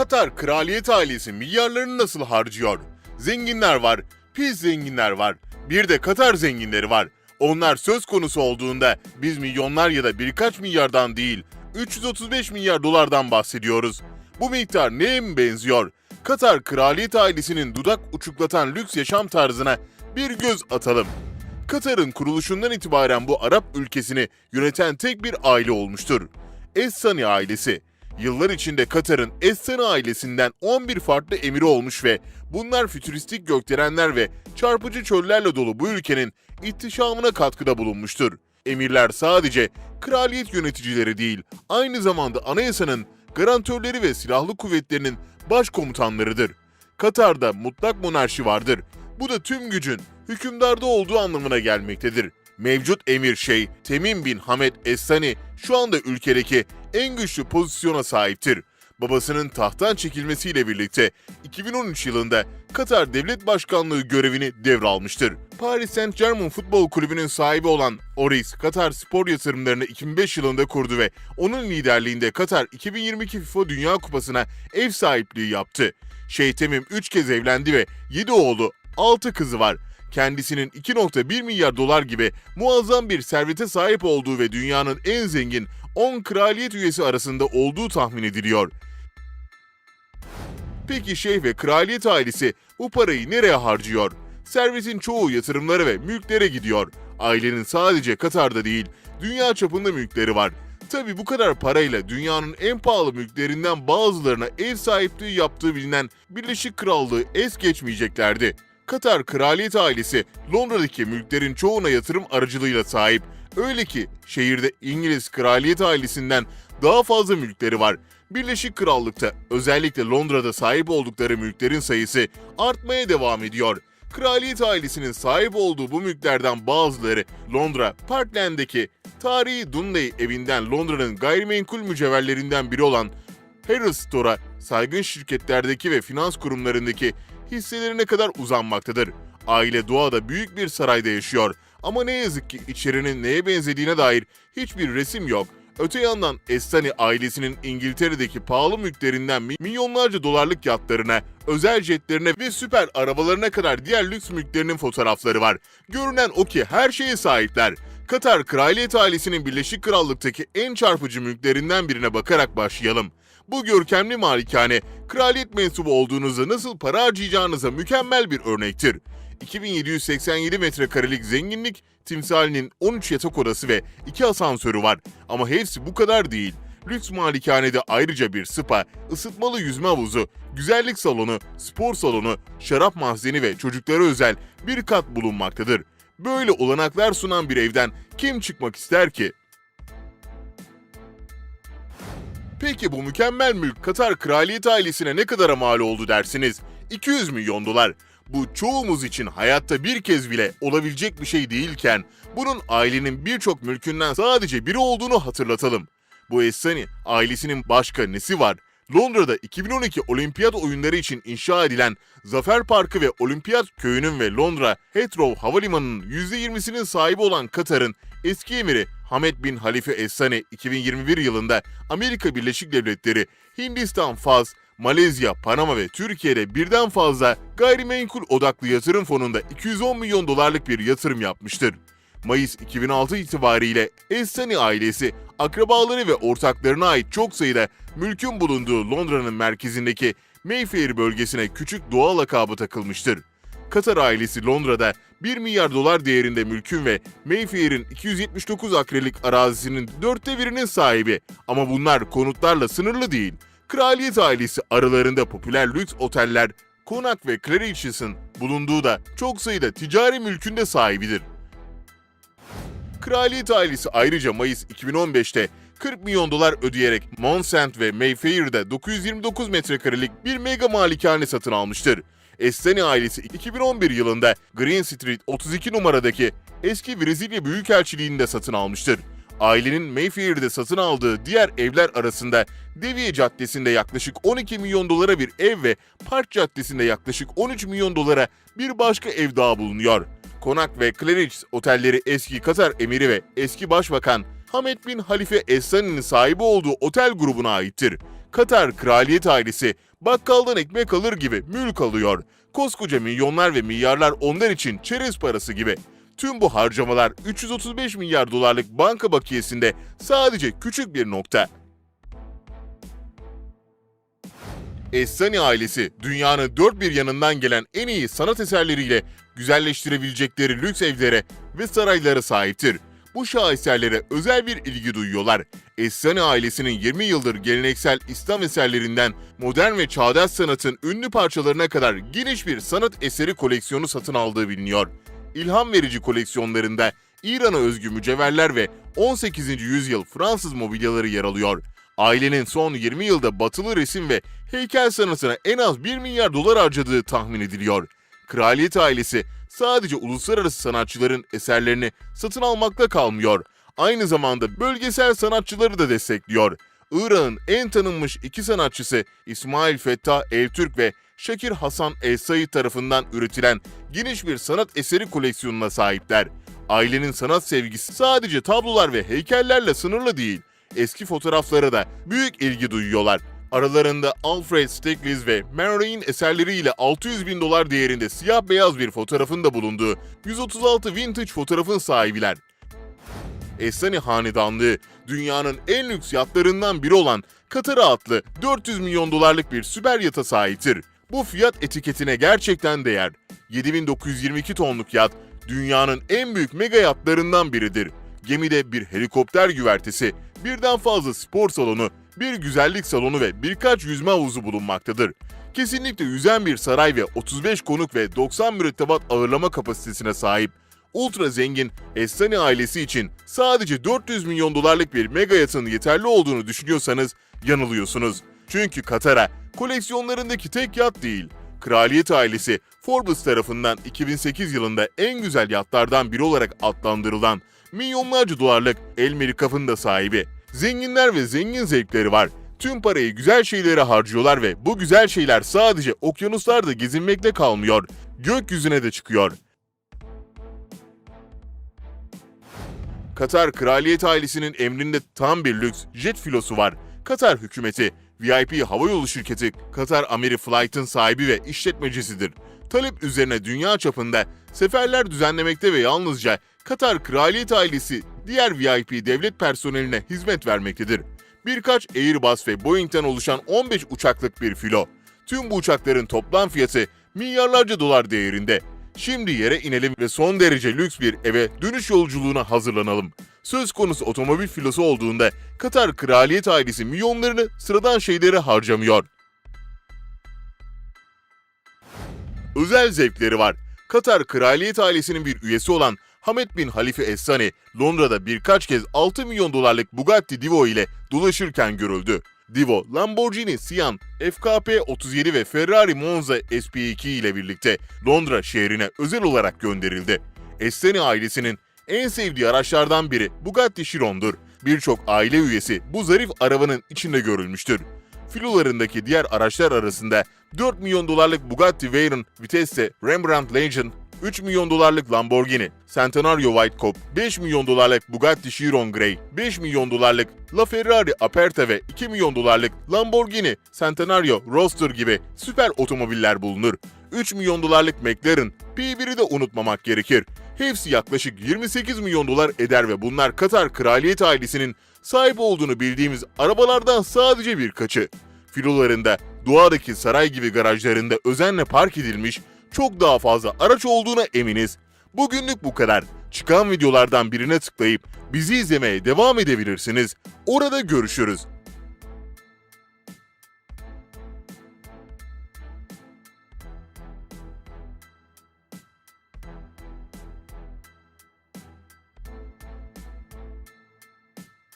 Katar kraliyet ailesi milyarlarını nasıl harcıyor? Zenginler var, pis zenginler var. Bir de Katar zenginleri var. Onlar söz konusu olduğunda biz milyonlar ya da birkaç milyardan değil, 335 milyar dolardan bahsediyoruz. Bu miktar neye mi benziyor? Katar kraliyet ailesinin dudak uçuklatan lüks yaşam tarzına bir göz atalım. Katar'ın kuruluşundan itibaren bu Arap ülkesini yöneten tek bir aile olmuştur. Es-Sani ailesi. Yıllar içinde Katar'ın Es-Sani ailesinden 11 farklı emiri olmuş ve bunlar fütüristik gökdelenler ve çarpıcı çöllerle dolu bu ülkenin ihtişamına katkıda bulunmuştur. Emirler sadece kraliyet yöneticileri değil, aynı zamanda anayasanın garantörleri ve silahlı kuvvetlerinin başkomutanlarıdır. Katar'da mutlak monarşi vardır. Bu da tüm gücün hükümdarda olduğu anlamına gelmektedir. Mevcut emir şey Temim bin Hamed Es-Sani şu anda ülkedeki en güçlü pozisyona sahiptir. Babasının tahttan çekilmesiyle birlikte 2013 yılında Katar Devlet Başkanlığı görevini devralmıştır. Paris Saint-Germain Futbol Kulübü'nün sahibi olan Oris, Katar spor yatırımlarını 2005 yılında kurdu ve onun liderliğinde Katar 2022 FIFA Dünya Kupası'na ev sahipliği yaptı. Şeyh Temim 3 kez evlendi ve 7 oğlu, 6 kızı var. Kendisinin 2.1 milyar dolar gibi muazzam bir servete sahip olduğu ve dünyanın en zengin 10 kraliyet üyesi arasında olduğu tahmin ediliyor. Peki şeyh ve kraliyet ailesi bu parayı nereye harcıyor? Servetin çoğu yatırımlara ve mülklere gidiyor. Ailenin sadece Katar'da değil, dünya çapında mülkleri var. Tabi bu kadar parayla dünyanın en pahalı mülklerinden bazılarına ev sahipliği yaptığı bilinen Birleşik Krallığı es geçmeyeceklerdi. Katar kraliyet ailesi Londra'daki mülklerin çoğuna yatırım aracılığıyla sahip. Öyle ki şehirde İngiliz kraliyet ailesinden daha fazla mülkleri var. Birleşik Krallık'ta özellikle Londra'da sahip oldukları mülklerin sayısı artmaya devam ediyor. Kraliyet ailesinin sahip olduğu bu mülklerden bazıları Londra, Parkland'daki tarihi Dudley evinden Londra'nın gayrimenkul mücevherlerinden biri olan Harrods Store'a saygın şirketlerdeki ve finans kurumlarındaki hisselerine kadar uzanmaktadır. Aile doğada büyük bir sarayda yaşıyor ama ne yazık ki içerinin neye benzediğine dair hiçbir resim yok. Öte yandan Estani ailesinin İngiltere'deki pahalı mülklerinden mi- milyonlarca dolarlık yatlarına, özel jetlerine ve süper arabalarına kadar diğer lüks mülklerinin fotoğrafları var. Görünen o ki her şeye sahipler. Katar kraliyet ailesinin Birleşik Krallık'taki en çarpıcı mülklerinden birine bakarak başlayalım. Bu görkemli malikane, kraliyet mensubu olduğunuzda nasıl para harcayacağınıza mükemmel bir örnektir. 2787 metrekarelik zenginlik timsalinin 13 yatak odası ve 2 asansörü var. Ama hepsi bu kadar değil. Lüks malikanede ayrıca bir spa, ısıtmalı yüzme havuzu, güzellik salonu, spor salonu, şarap mahzeni ve çocuklara özel bir kat bulunmaktadır. Böyle olanaklar sunan bir evden kim çıkmak ister ki? Peki bu mükemmel mülk Katar kraliyet ailesine ne kadara mal oldu dersiniz? 200 milyon dolar. Bu çoğumuz için hayatta bir kez bile olabilecek bir şey değilken bunun ailenin birçok mülkünden sadece biri olduğunu hatırlatalım. Bu Essani ailesinin başka nesi var? Londra'da 2012 olimpiyat oyunları için inşa edilen Zafer Parkı ve Olimpiyat Köyü'nün ve Londra Heathrow Havalimanı'nın %20'sinin sahibi olan Katar'ın eski emiri Hamed bin Halife Essani 2021 yılında Amerika Birleşik Devletleri, Hindistan, Fas, Malezya, Panama ve Türkiye'de birden fazla gayrimenkul odaklı yatırım fonunda 210 milyon dolarlık bir yatırım yapmıştır. Mayıs 2006 itibariyle Estani ailesi, akrabaları ve ortaklarına ait çok sayıda mülkün bulunduğu Londra'nın merkezindeki Mayfair bölgesine küçük doğa lakabı takılmıştır. Katar ailesi Londra'da 1 milyar dolar değerinde mülkün ve Mayfair'in 279 akrelik arazisinin dörtte birinin sahibi. Ama bunlar konutlarla sınırlı değil. Kraliyet ailesi aralarında popüler lüks oteller, konak ve Claridge's'ın bulunduğu da çok sayıda ticari mülkünde sahibidir. Kraliyet ailesi ayrıca Mayıs 2015'te 40 milyon dolar ödeyerek Monsant ve Mayfair'de 929 metrekarelik bir mega malikane satın almıştır. Estani ailesi 2011 yılında Green Street 32 numaradaki eski Brezilya Büyükelçiliğini de satın almıştır. Ailenin Mayfair'de satın aldığı diğer evler arasında Deviye Caddesi'nde yaklaşık 12 milyon dolara bir ev ve Park Caddesi'nde yaklaşık 13 milyon dolara bir başka ev daha bulunuyor. Konak ve Claridge otelleri eski Katar emiri ve eski başbakan Hamed bin Halife Essani'nin sahibi olduğu otel grubuna aittir. Katar kraliyet ailesi bakkaldan ekmek alır gibi mülk alıyor. Koskoca milyonlar ve milyarlar onlar için çerez parası gibi. Tüm bu harcamalar 335 milyar dolarlık banka bakiyesinde sadece küçük bir nokta. Essani ailesi dünyanın dört bir yanından gelen en iyi sanat eserleriyle güzelleştirebilecekleri lüks evlere ve saraylara sahiptir. Bu şaheserlere özel bir ilgi duyuyorlar. Essani ailesinin 20 yıldır geleneksel İslam eserlerinden modern ve çağdaş sanatın ünlü parçalarına kadar geniş bir sanat eseri koleksiyonu satın aldığı biliniyor. İlham verici koleksiyonlarında İran'a özgü mücevherler ve 18. yüzyıl Fransız mobilyaları yer alıyor. Ailenin son 20 yılda batılı resim ve heykel sanatına en az 1 milyar dolar harcadığı tahmin ediliyor. Kraliyet ailesi sadece uluslararası sanatçıların eserlerini satın almakla kalmıyor. Aynı zamanda bölgesel sanatçıları da destekliyor. İran'ın en tanınmış iki sanatçısı İsmail Fettah Eltürk ve Şakir Hasan El Said tarafından üretilen geniş bir sanat eseri koleksiyonuna sahipler. Ailenin sanat sevgisi sadece tablolar ve heykellerle sınırlı değil. Eski fotoğraflara da büyük ilgi duyuyorlar. Aralarında Alfred Stieglitz ve Marilyn eserleriyle 600 bin dolar değerinde siyah beyaz bir fotoğrafın da bulunduğu 136 vintage fotoğrafın sahibiler. Essani Hanedanlığı dünyanın en lüks yatlarından biri olan Katara adlı 400 milyon dolarlık bir süper yata sahiptir. Bu fiyat etiketine gerçekten değer. 7922 tonluk yat dünyanın en büyük mega yatlarından biridir. Gemide bir helikopter güvertesi, birden fazla spor salonu, bir güzellik salonu ve birkaç yüzme havuzu bulunmaktadır. Kesinlikle yüzen bir saray ve 35 konuk ve 90 mürettebat ağırlama kapasitesine sahip ultra zengin Estani ailesi için sadece 400 milyon dolarlık bir mega yatın yeterli olduğunu düşünüyorsanız yanılıyorsunuz. Çünkü Katar'a koleksiyonlarındaki tek yat değil, kraliyet ailesi Forbes tarafından 2008 yılında en güzel yatlardan biri olarak adlandırılan milyonlarca dolarlık El Merikaf'ın da sahibi. Zenginler ve zengin zevkleri var. Tüm parayı güzel şeylere harcıyorlar ve bu güzel şeyler sadece okyanuslarda gezinmekle kalmıyor, gökyüzüne de çıkıyor. Katar kraliyet ailesinin emrinde tam bir lüks jet filosu var. Katar hükümeti, VIP havayolu şirketi Katar Amiri Flight'ın sahibi ve işletmecisidir. Talep üzerine dünya çapında seferler düzenlemekte ve yalnızca Katar kraliyet ailesi diğer VIP devlet personeline hizmet vermektedir. Birkaç Airbus ve Boeing'ten oluşan 15 uçaklık bir filo. Tüm bu uçakların toplam fiyatı milyarlarca dolar değerinde. Şimdi yere inelim ve son derece lüks bir eve dönüş yolculuğuna hazırlanalım. Söz konusu otomobil filosu olduğunda Katar kraliyet ailesi milyonlarını sıradan şeylere harcamıyor. Özel zevkleri var. Katar kraliyet ailesinin bir üyesi olan Hamed bin Halife Essani, Londra'da birkaç kez 6 milyon dolarlık Bugatti Divo ile dolaşırken görüldü. Divo, Lamborghini Sian, FKP 37 ve Ferrari Monza SP2 ile birlikte Londra şehrine özel olarak gönderildi. Esteni ailesinin en sevdiği araçlardan biri Bugatti Chiron'dur. Birçok aile üyesi bu zarif arabanın içinde görülmüştür. Filolarındaki diğer araçlar arasında 4 milyon dolarlık Bugatti Veyron Vitesse Rembrandt Legend, 3 milyon dolarlık Lamborghini Centenario White Coupe, 5 milyon dolarlık Bugatti Chiron Grey, 5 milyon dolarlık LaFerrari Aperta ve 2 milyon dolarlık Lamborghini Centenario Roadster gibi süper otomobiller bulunur. 3 milyon dolarlık McLaren P1'i de unutmamak gerekir. Hepsi yaklaşık 28 milyon dolar eder ve bunlar Katar kraliyet ailesinin sahip olduğunu bildiğimiz arabalardan sadece birkaçı. Filolarında, doğadaki saray gibi garajlarında özenle park edilmiş çok daha fazla araç olduğuna eminiz. Bugünlük bu kadar. Çıkan videolardan birine tıklayıp bizi izlemeye devam edebilirsiniz. Orada görüşürüz.